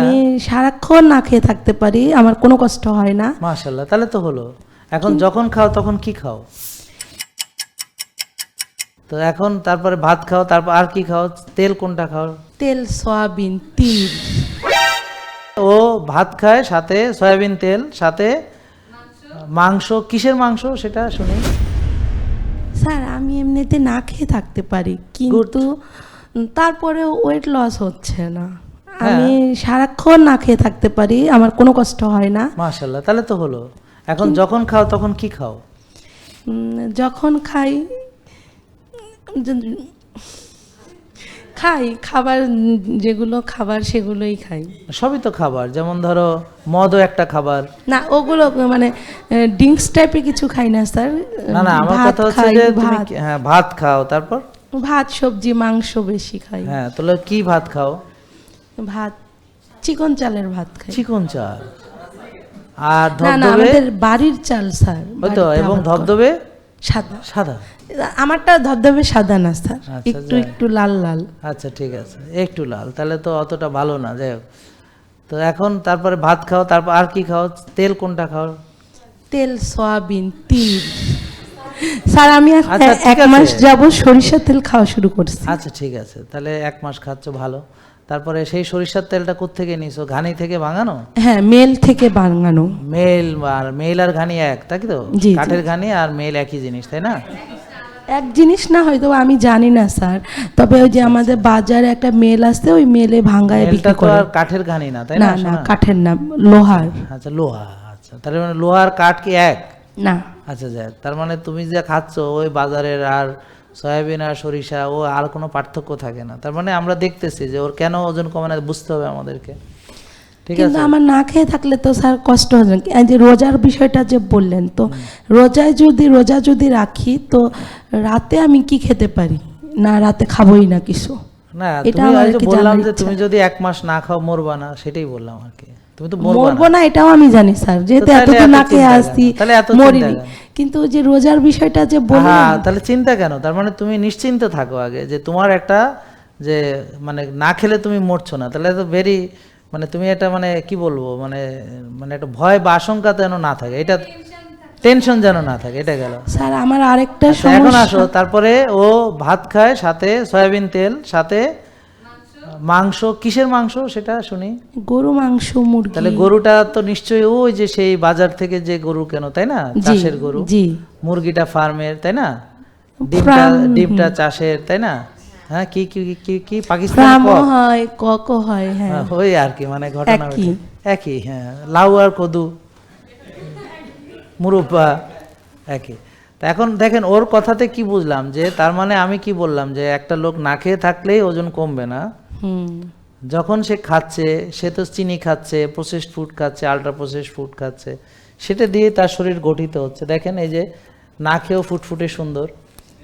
আমি সারাক্ষণ না খেয়ে থাকতে পারি আমার কোনো কষ্ট হয় না। মাশাল্লাহ তাহলে তো হলো। এখন যখন খাও তখন কি খাও? তো এখন তারপরে ভাত খাও তারপর আর কি খাও? তেল কোনটা খাও? তেল সয়াবিন তিল। ও ভাত খায় সাথে সয়াবিন তেল সাথে মাংস। কিসের মাংস সেটা শুনি। স্যার আমি এমনিতে না খেয়ে থাকতে পারি কিন্তু তারপরে ওয়েট লস হচ্ছে না। আমি সারাক্ষণ না খেয়ে থাকতে পারি আমার কোনো কষ্ট হয় না। মাশাল্লাহ তাহলে তো হলো। এখন যখন খাও তখন কি খাও? যখন খাই খাই খাবার যেগুলো খাবার সেগুলোই খাই। সবই তো খাবার যেমন ধরো মদও একটা খাবার। না ওগুলো মানে ড্রিঙ্কস টাইপের কিছু খাই না স্যার। না না আমার ভাত কথা হচ্ছে যে ভাত। হ্যাঁ ভাত খাও তারপর? ভাত সবজি মাংস বেশি খাই। হ্যাঁ তাহলে কি ভাত খাও? ভাত চিকন চালের ভাত খাই। চিকন চাল। আর ধবধবে? বাড়ির চাল স্যার তো এবং ধবধবে? সাদা। সাদা? আমারটা ধবধবে সাদা না স্যার আচ্ছা, একটু একটু লাল লাল। আচ্ছা ঠিক আছে একটু লাল তাহলে তো অতটা ভালো না যাই হোক। তো এখন তারপরে ভাত খাও তারপর আর কি খাও? তেল কোনটা খাও? তেল সয়াবিন তিল। স্যার আমি এক- আচ্ছা, এক মাস। যাব সরিষার তেল খাওয়া শুরু করছি। আচ্ছা ঠিক আছে তাহলে এক মাস খাচ্ছ ভালো। তারপরে সেই সরিষার তেলটা কোত্থেকে নিছো ঘানি থেকে ভাঙানো? হ্যাঁ মেল থেকে বানানো মেল আর মেল আর ঘানি এক তাই তো। কাঠের ঘানি আর মেল একই জিনিস তাই না? এক জিনিস না হয়তো আমি জানি না স্যার। তবে ওই যে আমাদের বাজারে একটা মেল আসছে ওই মেলে মেলটা বিক্রি করে। আর কাঠের ঘানি না তাই না না না কাঠের না লোহার। আচ্ছা লোহা আচ্ছা। তাহলে মানে লোহার কাঠ কি এক? না। আচ্ছা যাক তার মানে তুমি যে খাচ্ছ ওই বাজারের আর সয়াবিন আর সরিষা ও আর কোনো পার্থক্য থাকে না। তার মানে আমরা দেখতেছি যে ওর কেন ওজন কমে না বুঝতে হবে আমাদেরকে। ঠিক কিন্তু আমার না খেয়ে থাকলে তো স্যার কষ্ট হবে। যে রোজার বিষয়টা যে বললেন তো রোজায় যদি রোজা যদি রাখি তো রাতে আমি কি খেতে পারি? না রাতে খাবোই না কিছু। না এটা বললাম যে তুমি যদি এক মাস না খাও মরবা না সেটাই বললাম আর কি। তুমি তো মরবো না। এটাও আমি জানি স্যার। যেহেতু এতদিন কেন? আসছি মরিনি। কিন্তু যে রোজার বিষয়টা যে বললেন হ্যাঁ তাহলে চিন্তা কেন? তার মানে তুমি নিশ্চিন্ত থাকো আগে যে তোমার একটা যে মানে না খেলে তুমি মরছো না। তাহলে তো ভেরি মানে তুমি এটা মানে কি বলব মানে মানে একটা ভয় বা আশঙ্কা যেন না থাকে। এটা টেনশন যেন না থাকে এটা গেল। স্যার আমার আরেকটা আচ্ছা, এখন আসো তারপরে ও ভাত খায় সাথে সয়াবিন তেল সাথে মাংস কিসের মাংস সেটা শুনি? গরু মাংস মুরগি। তাহলে গরুটা তো নিশ্চয়ই ওই যে সেই বাজার থেকে যে গরু কেন তাই না? চাষের গরু। জি। মুরগিটা ফার্মের তাই না? ডিমটা ডিমটা চাষের তাই না? হ্যাঁ কি কি কি কি পাকিস্তান হয় ককও হয় হ্যাঁ। ওই আর কি মানে ঘটনা একই। একই হ্যাঁ লাউ আর কদু মুরব্বা একই। তা এখন দেখেন ওর কথাতে কি বুঝলাম যে তার মানে আমি কি বললাম যে একটা লোক না খেয়ে থাকলেই ওজন কমবে না। যখন সে খাচ্ছে সে তো চিনি খাচ্ছে প্রসেসড ফুড খাচ্ছে আলট্রা প্রসেসড ফুড খাচ্ছে সেটা দিয়ে তার শরীর গঠিত হচ্ছে। দেখেন এই যে না খেয়েও ফুটফুটে সুন্দর।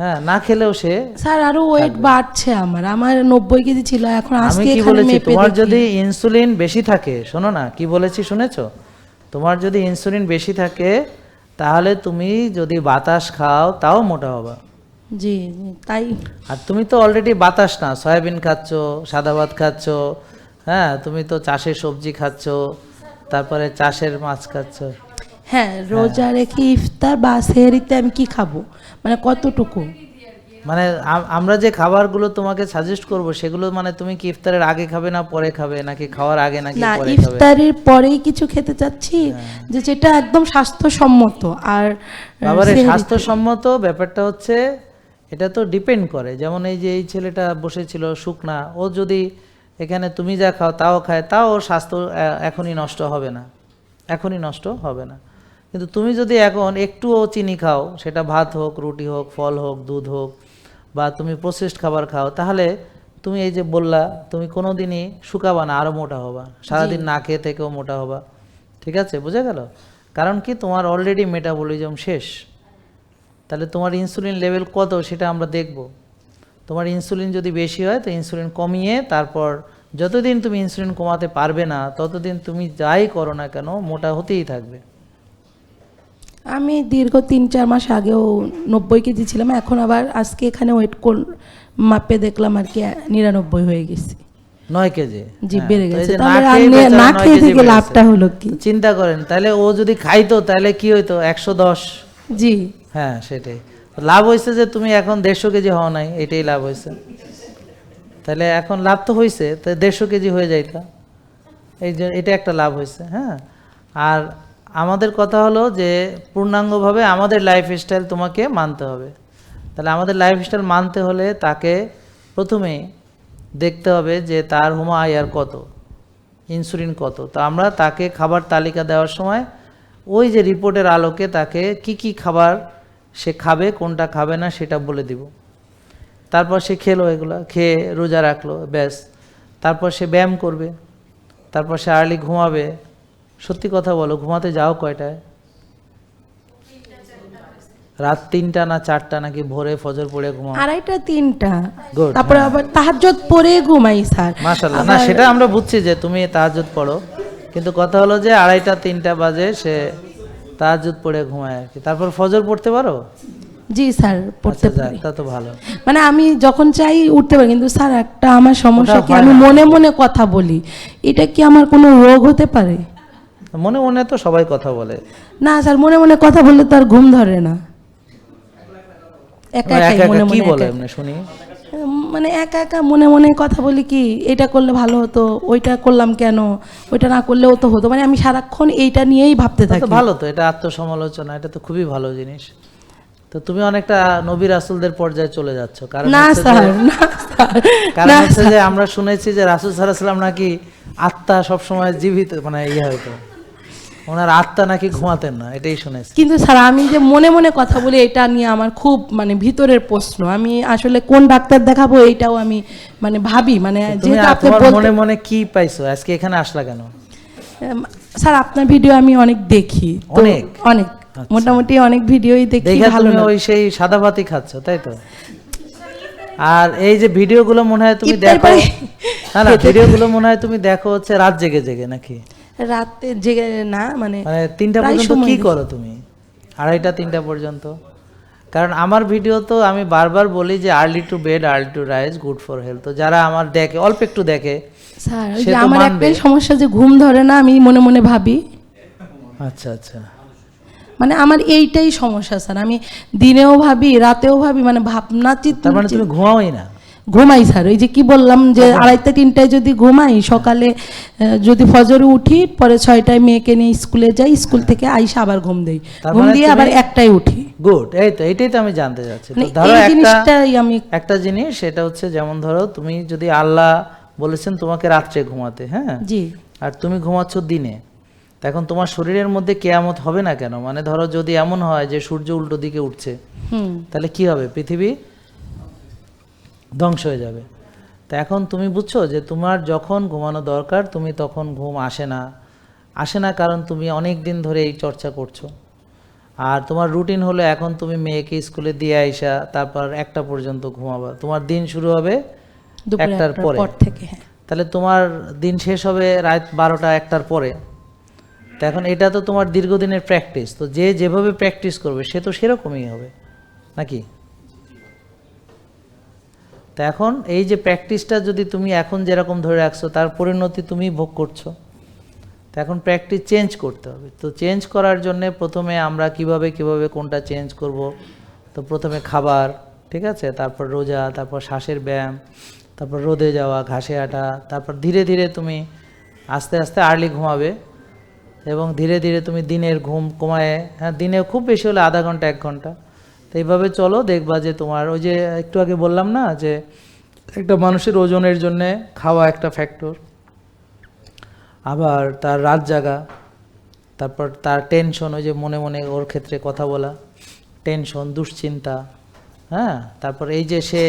হ্যাঁ না খেলেও সে স্যার আরও ওয়েট বাড়ছে আমার। আমার নব্বই কেজি ছিল এখন আজকে কি বলেছি তোমার যদি ইনসুলিন বেশি থাকে শোনো না কি বলেছি শুনেছো? তোমার যদি ইনসুলিন বেশি থাকে তাহলে তুমি যদি বাতাস খাও তাও মোটা হবে। জি তাই। আর তুমি তো অলরেডি বাতাস না সয়াবিন খাচ্ছ সাদা ভাত খাচ্ছ হ্যাঁ তুমি তো চাষের সবজি খাচ্ছ তারপরে চাষের মাছ খাচ্ছ। হ্যাঁ রোজা রেখে ইফতার বা সেহরিতে আমি কি খাব? মানে কতটুকু? মানে আমরা যে খাবারগুলো তোমাকে সাজেস্ট করব সেগুলো মানে তুমি কি ইফতারের আগে খাবে না পরে খাবে নাকি খাওয়ার আগে নাকি না ইফতারের পরেই কিছু খেতে চাচ্ছি যে যেটা একদম স্বাস্থ্যসম্মত আর বাবারে স্বাস্থ্যসম্মত ব্যাপারটা হচ্ছে এটা তো ডিপেন্ড করে। যেমন এই যে এই ছেলেটা বসেছিল শুকনা ও যদি এখানে তুমি যা খাও তাও খায় তাও ওর স্বাস্থ্য এখনই নষ্ট হবে না। এখনই নষ্ট হবে না। কিন্তু তুমি যদি এখন একটুও চিনি খাও সেটা ভাত হোক রুটি হোক ফল হোক দুধ হোক বা তুমি প্রসেসড খাবার খাও তাহলে তুমি এই যে বললা তুমি কোনো দিনই শুকাবা না আরও মোটা হবা। সারাদিন না খেয়ে থেকেও মোটা হবা। ঠিক আছে? বুঝে গেল? কারণ কি তোমার অলরেডি মেটাবলিজম শেষ। তাহলে তোমার ইনসুলিন লেভেল কত সেটা আমরা দেখব। তোমার ইনসুলিন যদি বেশি হয় তো ইনসুলিন কমিয়ে তারপর যতদিন তুমি ইনসুলিন কমাতে পারবে না ততদিন তুমি যাই করো না কেন মোটা হতেই থাকবে। আমি দীর্ঘ তিন চার মাস আগেও নব্বই কেজি ছিলাম এখন আবার আজকে এখানে ওয়েট কর মাপে দেখলাম আর কি নিরানব্বই হয়ে গেছি। নয় কেজি? জি হ্যাঁ, বেড়ে গেছে। না খেয়ে থেকে লাভটা হলো কি? চিন্তা করেন তাহলে ও যদি খাইতো তাহলে কি হইতো? একশো দশ? জি। হ্যাঁ সেটাই। লাভ হয়েছে যে তুমি এখন দেড়শো কেজি হও নাই, এটাই লাভ হয়েছে। তাহলে এখন লাভ তো হয়েছে তো দেড়শো কেজি হয়ে যাইতা এই যে এটা একটা লাভ হয়েছে হ্যাঁ। আর আমাদের কথা হলো যে পূর্ণাঙ্গভাবে আমাদের লাইফ স্টাইল তোমাকে মানতে হবে। তাহলে আমাদের লাইফ স্টাইল মানতে হলে তাকে প্রথমেই দেখতে হবে যে তার হুমা আয়ার কত, ইনসুলিন কত। তো আমরা তাকে খাবার তালিকা দেওয়ার সময় ওই যে রিপোর্টের আলোকে তাকে কি কি খাবার সে খাবে কোনটা খাবে না সেটা বলে দিব। তারপর সে খেলো এগুলো খেয়ে রোজা রাখল ব্যাস। তারপর সে ব্যায়াম করবে তারপর সে আর্লি ঘুমাবে। সত্যি কথা বলো ঘুমাতে যাও কয়টায়? রাত তিনটা না চারটা নাকি ভোরে ফজর পড়ে ঘুমাও? আড়াইটা তিনটা। তারপরে। আবার তাহাজ্জুদ পরে ঘুমাই স্যার। না সেটা আমরা বুঝছি যে তুমি তাহাজুদ পড়ো। কিন্তু কথা হলো যে আড়াইটা তিনটা বাজে সে তাহাজুদ পড়ে ঘুমায় আর কি। তারপর ফজর পড়তে পারো? জি স্যার পড়তে আচ্ছা, পারি। তা তো ভালো। মানে আমি যখন চাই উঠতে পারি কিন্তু স্যার একটা আমার সমস্যা কি আমি মনে মনে কথা বলি। এটা কি আমার কোনো রোগ হতে পারে? মনে মনে তো সবাই কথা বলে। না স্যার মনে মনে কথা বললে তো আর ঘুম ধরে না। একা একা একা মনে কি মনে বলে শুনি? মানে একা একা মনে মনে কথা বলি কি এটা করলে ভালো হতো ওইটা করলাম কেন ওইটা না করলেও তো হতো। মানে আমি সারাক্ষণ এইটা নিয়েই ভাবতে থাকি। ভালো তো এটা আত্মসমালোচনা এটা তো খুবই ভালো জিনিস। তো তুমি অনেকটা নবী রাসুলদের পর্যায়ে চলে যাচ্ছ। কারণ না স্যার না কারণ হচ্ছে যে আমরা শুনেছি যে রাসুল সাল্লাম নাকি আত্মা সবসময় জীবিত মানে ইয়ে হয়তো। ওনার আত্মা নাকি ঘুমাতেন না এটাই শুনেছি। কিন্তু স্যার আমি যে মনে মনে কথা বলি এটা নিয়ে আমার খুব মানে ভিতরের প্রশ্ন। আমি আসলে কোন ডাক্তার দেখাবো এইটাও আমি মানে ভাবি। মানে যেহেতু আপনি মনে মনে কি পাইছো? আজকে এখানে আসলা কেন? স্যার আপনার ভিডিও আমি অনেক দেখি। অনেক? অনেক। মোটামুটি অনেক ভিডিওই দেখি ভালো লাগে। ওই সেই সাদা ভাতি খাচ্ছ তাই তো? আর এই যে ভিডিওগুলো মনে হয় তুমি দেখো না না ভিডিওগুলো মনে হয় তুমি দেখো হচ্ছে রাত জেগে জেগে নাকি? রাতে জেগে না মানে মানে তিনটা পর্যন্ত কি করো তুমি? আড়াইটা তিনটা পর্যন্ত? কারণ আমার ভিডিও তো আমি বারবার বলি যে early to bed early to rise good for health তো যারা আমার দেখে অল্প একটু দেখে স্যার ওই যে আমার একটাই সমস্যা যে ঘুম ধরে না আমি মনে মনে ভাবি। আচ্ছা আচ্ছা। মানে আমার এইটাই সমস্যা স্যার। আমি দিনেও ভাবি রাতেও ভাবি মানে ভাবনা চিন্তা তার মানে তুমি ঘুমাওই না? ঘুমাই স্যার। ওই যে কি বললাম যে আড়াইটা তিনটায় যদি ঘুমাই সকালে যদি ফজরে উঠি পরে ছয়টায় মেয়েকে নিয়ে স্কুলে যাই স্কুল থেকে আইসা আবার ঘুম দেই। ঘুম মানে দিয়ে আবার একটাই উঠি। গুড এই তো এইটাই তো আমি জানতে চাচ্ছি। মানে ধরো একটা জিনিসটাই আমি একটা জিনিস সেটা হচ্ছে যেমন ধরো তুমি যদি আল্লাহ বলেছেন তোমাকে রাত্রে ঘুমাতে হ্যাঁ? জি। আর তুমি ঘুমাচ্ছ দিনে এখন তোমার শরীরের মধ্যে কেয়ামত হবে না কেন? মানে ধরো যদি এমন হয় যে সূর্য উল্টো দিকে উঠছে হুম। তাহলে কি হবে পৃথিবী? ধ্বংস হয়ে যাবে। তা এখন তুমি বুঝছ যে তোমার যখন ঘুমানো দরকার তুমি তখন ঘুম আসে না। আসে না কারণ তুমি অনেক দিন ধরে এই চর্চা করছ। আর তোমার রুটিন হলো এখন তুমি মেয়েকে স্কুলে দিয়ে আইসা তারপর একটা পর্যন্ত ঘুমাবা। তোমার দিন শুরু হবে একটার পরে। থেকে হ্যাঁ। তাহলে তোমার দিন শেষ হবে রাত বারোটা একটার পরে। তো এখন এটা তো তোমার দীর্ঘদিনের প্র্যাকটিস তো যে যেভাবে প্র্যাকটিস করবে সে তো সেরকমই হবে। নাকি? তো এখন এই যে প্র্যাকটিসটা যদি তুমি এখন যেরকম ধরে রাখছো, তার পরিণতি তুমি ভোগ করছ। তো এখন প্র্যাকটিস চেঞ্জ করতে হবে। তো চেঞ্জ করার জন্যে প্রথমে আমরা কীভাবে কীভাবে, কোনটা চেঞ্জ করব? তো প্রথমে খাবার, ঠিক আছে? তারপর রোজা, তারপর শ্বাসের ব্যায়াম, তারপর রোদে যাওয়া, ঘাসে আটা তারপর ধীরে ধীরে তুমি আস্তে আস্তে আর্লি ঘুমাবে এবং ধীরে ধীরে তুমি দিনের ঘুম কমায় হ্যাঁ দিনে খুব বেশি হলে আধা ঘণ্টা, এক ঘণ্টা। তো এইভাবে চলো দেখবা যে তোমার ওই যে একটু আগে বললাম না যে একটা মানুষের ওজনের জন্যে খাওয়া একটা ফ্যাক্টর আবার তার রাত জাগা তারপর তার টেনশন ওই যে মনে মনে ওর ক্ষেত্রে কথা বলা টেনশন দুশ্চিন্তা হ্যাঁ? তারপর এই যে সে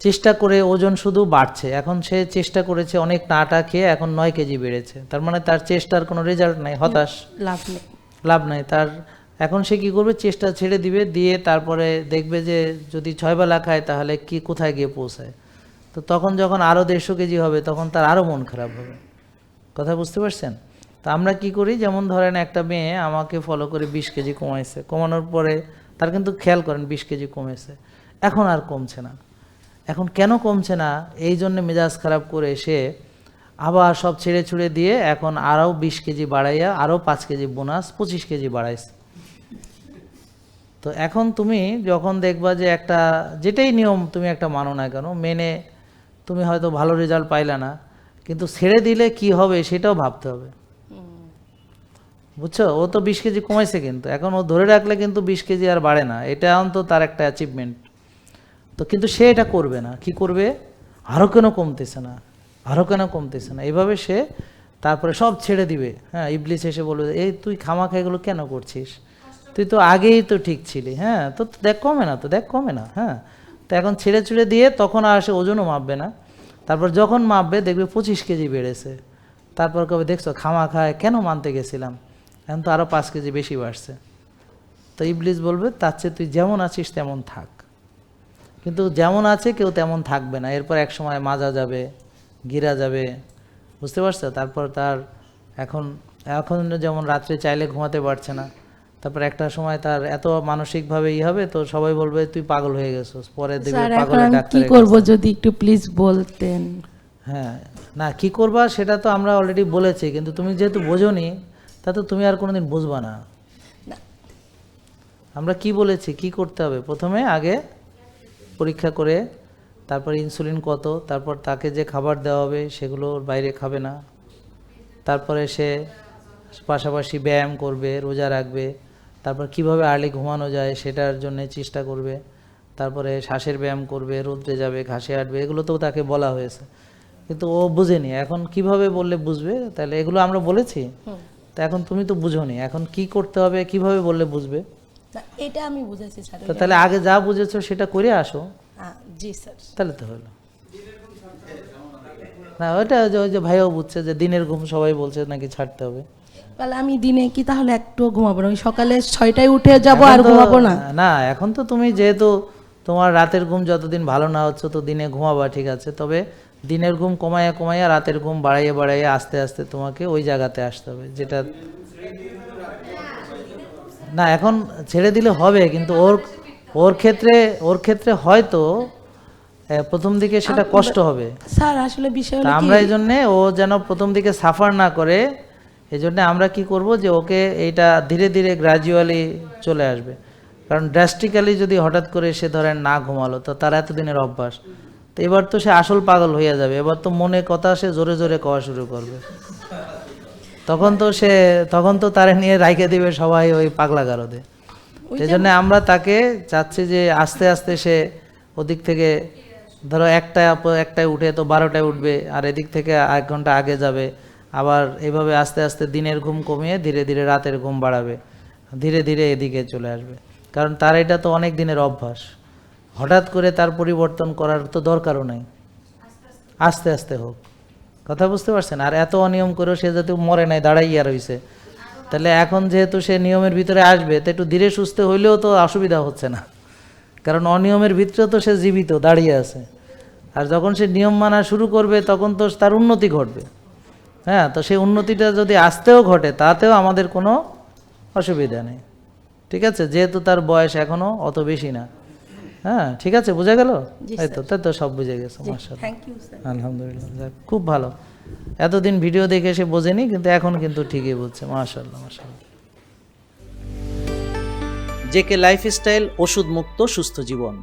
চেষ্টা করে ওজন শুধু বাড়ছে এখন সে চেষ্টা করেছে অনেক নাটা খেয়ে এখন নয় কেজি বেড়েছে তার মানে তার চেষ্টার কোনো রেজাল্ট নাই হতাশ? লাভ নেই। লাভ নাই তার এখন সে কি করবে? চেষ্টা ছেড়ে দিবে, দিয়ে তারপরে দেখবে যে যদি ছয় বেলা খায় তাহলে কি কোথায় গিয়ে পৌঁছায়? তো তখন যখন আরও দেড়শো কেজি হবে, তখন তার আরও মন খারাপ হবে। কথা বুঝতে পারছেন? তো আমরা কি করি? যেমন ধরেন একটা মেয়ে আমাকে ফলো করে বিশ কেজি কমাইছে। কমানোর পরে তার কিন্তু খেয়াল করেন বিশ কেজি কমেছে। এখন আর কমছে না। এখন কেন কমছে না? এই জন্য মেজাজ খারাপ করে সে আবার সব ছেড়ে ছুড়ে দিয়ে এখন আরও বিশ কেজি বাড়াইয়া আরও পাঁচ কেজি বোনাস, পঁচিশ কেজি বাড়াইছে। তো এখন তুমি যখন দেখবা যে একটা, যেটাই নিয়ম তুমি একটা মানো না কেন, মেনে তুমি হয়তো ভালো রেজাল্ট পাইলা না, কিন্তু ছেড়ে দিলে কি হবে সেটাও ভাবতে হবে। বুঝছ? ও তো বিশ কেজি কমাইছে কিন্তু। এখন ও ধরে রাখলে কিন্তু বিশ কেজি আর বাড়ে না। এটা অন্ত তার একটা অ্যাচিভমেন্ট তো কিন্তু সে এটা করবে না। কি করবে? আরও কেন কমতেছে না? আরও কেন কমতেছে না? এইভাবে সে তারপরে সব ছেড়ে দিবে। হ্যাঁ ইবলিস এসে বলবে, এই তুই খামাখা এগুলো কেন করছিস? তুই তো আগেই তো ঠিক ছিলি হ্যাঁ? তো দেখ কমে না তো, দেখ কমে না হ্যাঁ? তো এখন ছেড়ে ছেড়ে দিয়ে তখন আর সে ওজনও মাপবে না। তারপর যখন মাপবে দেখবে পঁচিশ কেজি বেড়েছে। তারপর কবে দেখছ খামা খায় কেন মানতে গেছিলাম? এখন তো আরও পাঁচ কেজি বেশি বাড়ছে। তো ইবলিস বলবে, তার চেয়ে তুই যেমন আছিস তেমন থাক। কিন্তু যেমন আছে কেউ তেমন থাকবে না। এরপর এক সময় মাজা যাবে, গিরা যাবে। বুঝতে পারছ? তারপর তার এখন এখন যেমন রাত্রে চাইলে ঘুমাতে পারছে না। তারপর একটা সময় তার এত মানসিকভাবে ই হবে তো সবাই বলবে তুই পাগল হয়ে গেছিস পরে দেখবে পাগলের কি করব যদি একটু প্লিজ বলতেন। হ্যাঁ না কি করবা সেটা তো আমরা অলরেডি বলেছি কিন্তু তুমি যেহেতু বোঝোনি তা তো তুমি আর কোনোদিন বুঝবা না। আমরা কি বলেছি কি করতে হবে? প্রথমে আগে পরীক্ষা করে তারপর ইনসুলিন কত তারপর তাকে যে খাবার দেওয়া হবে সেগুলো বাইরে খাবে না। তারপরে সে পাশাপাশি ব্যায়াম করবে রোজা রাখবে। তারপর কীভাবে আর্লি ঘুমানো যায় সেটার জন্য চেষ্টা করবে তারপরে শ্বাসের ব্যায়াম করবে রোদ্রে যাবে ঘাসে আটবে এগুলো তো তাকে বলা হয়েছে। কিন্তু ও বুঝেনি এখন কীভাবে বললে বুঝবে? তাহলে এগুলো আমরা বলেছি। তা এখন তুমি তো বুঝোনি এখন কি করতে হবে কীভাবে বললে বুঝবে? এটা আমি বুঝেছি স্যার তাহলে আগে যা বুঝেছ সেটা করে আসো। জি স্যার। তাহলে তো হলো। না ওইটা যে ওই যে ভাইও বুঝছে যে দিনের ঘুম সবাই বলছে নাকি ছাড়তে হবে। তাহলে আমি দিনে কি তাহলে একটু ঘুমাবো না? ওই সকালে ছয়টায় উঠে যাব আর এখন ঘুমাবো না। না এখন তো তুমি যেহেতু তোমার রাতের ঘুম যতদিন ভালো না হচ্ছে তো দিনে ঘুমাবা ঠিক আছে? তবে দিনের ঘুম কমাইয়া কমাইয়া রাতের ঘুম বাড়াইয়া বাড়াইয়া আস্তে আস্তে তোমাকে ওই জায়গাতে আসতে হবে যেটা না এখন ছেড়ে দিলে হবে কিন্তু ওর ওর ক্ষেত্রে ওর ক্ষেত্রে হয়তো প্রথম দিকে সেটা কষ্ট হবে। স্যার আসলে বিষয় আমরা এই জন্যে ও যেন প্রথম দিকে সাফার না করে এই জন্যে আমরা কি করব যে ওকে এইটা ধীরে ধীরে গ্রাজুয়ালি চলে আসবে। কারণ ড্রাস্টিক্যালি যদি হঠাৎ করে সে ধরেন না ঘুমালো তো তার এতদিনের অভ্যাস। তো এবার তো সে আসল পাগল হয়ে যাবে এবার তো মনে কথা সে জোরে জোরে কওয়া শুরু করবে। তখন তো সে তখন তো তারে নিয়ে রাইখে দিবে সবাই ওই পাগলা গারদে। সেই জন্য আমরা তাকে চাচ্ছি যে আস্তে আস্তে সে ওদিক থেকে ধরো একটা একটায় উঠে তো বারোটায় উঠবে আর এদিক থেকে এক ঘণ্টা আগে যাবে। আবার এইভাবে আস্তে আস্তে দিনের ঘুম কমিয়ে ধীরে ধীরে রাতের ঘুম বাড়াবে। ধীরে ধীরে এদিকে চলে আসবে। কারণ তার এটা তো অনেক দিনের অভ্যাস। হঠাৎ করে তার পরিবর্তন করার তো দরকারও নেই। আস্তে আস্তে হোক। কথা বুঝতে পারছেন? আর এত অনিয়ম করেও সে যাতে মরে নাই, দাঁড়াইয়া রয়েছে তাহলে এখন যেহেতু সে নিয়মের ভিতরে আসবে, তো একটু ধীরে সুস্থে হইলেও তো অসুবিধা হচ্ছে না। কারণ অনিয়মের ভিতরে তো সে জীবিত, দাঁড়িয়ে আছে। আর যখন সে নিয়ম মানা শুরু করবে, তখন তো তার উন্নতি ঘটবে। হ্যাঁ তো সেই উন্নতিটা যদি আসতেও ঘটে তাতেও আমাদের কোনো অসুবিধা নেই। ঠিক আছে? যেহেতু তার বয়স এখনও অত বেশি না। হ্যাঁ ঠিক আছে? বুঝে গেল? তাই তো তাই তো সব বুঝে গেছে আলহামদুলিল্লাহ খুব ভালো। এতদিন ভিডিও দেখে সে বোঝেনি কিন্তু এখন কিন্তু ঠিকই বুঝছে মাশাল্লাহ মাশাল্লাহ জেকে লাইফস্টাইল ওষুধ মুক্ত সুস্থ জীবন।